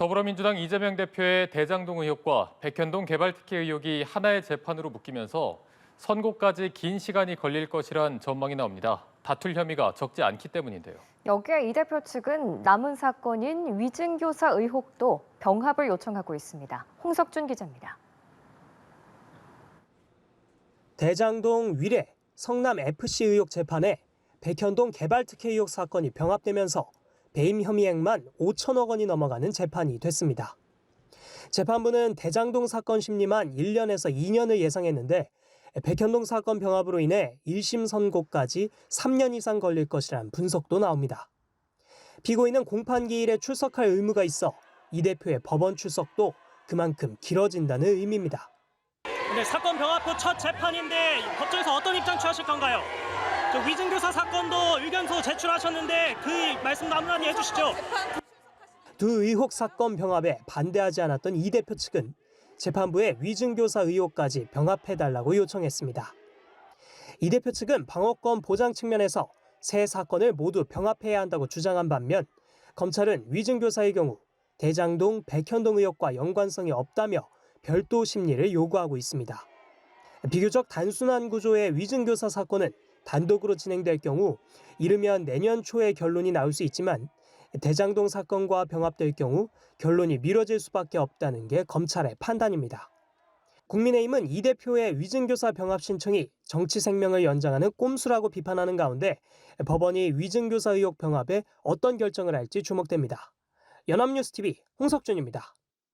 더불어민주당 이재명 대표의 대장동 의혹과 백현동 개발 특혜 의혹이 하나의 재판으로 묶이면서 선고까지 긴 시간이 걸릴 것이란 전망이 나옵니다. 다툴 혐의가 적지 않기 때문인데요. 여기에 이 대표 측은 남은 사건인 위증교사 의혹도 병합을 요청하고 있습니다. 홍석준 기자입니다. 대장동 위례 성남 FC 의혹 재판에 백현동 개발 특혜 의혹 사건이 병합되면서 배임 혐의액만 5천억 원이 넘어가는 재판이 됐습니다. 재판부는 대장동 사건 심리만 1년에서 2년을 예상했는데 백현동 사건 병합으로 인해 1심 선고까지 3년 이상 걸릴 것이란 분석도 나옵니다. 피고인은 공판 기일에 출석할 의무가 있어 이 대표의 법원 출석도 그만큼 길어진다는 의미입니다. 네, 사건 병합 후 첫 재판인데 법정에서 어떤 입장 취하실 건가요? 저 위증교사 사건도 의견서 제출하셨는데 그 말씀도 한마디 해주시죠. 두 의혹 사건 병합에 반대하지 않았던 이 대표 측은 재판부에 위증교사 의혹까지 병합해달라고 요청했습니다. 이 대표 측은 방어권 보장 측면에서 세 사건을 모두 병합해야 한다고 주장한 반면 검찰은 위증교사의 경우 대장동, 백현동 의혹과 연관성이 없다며 별도 심리를 요구하고 있습니다. 비교적 단순한 구조의 위증교사 사건은 단독으로 진행될 경우 이르면 내년 초에 결론이 나올 수 있지만 대장동 사건과 병합될 경우 결론이 미뤄질 수밖에 없다는 게 검찰의 판단입니다. 국민의힘은 이 대표의 위증교사 병합 신청이 정치 생명을 연장하는 꼼수라고 비판하는 가운데 법원이 위증교사 의혹 병합에 어떤 결정을 할지 주목됩니다. 연합뉴스 TV 홍석준입니다.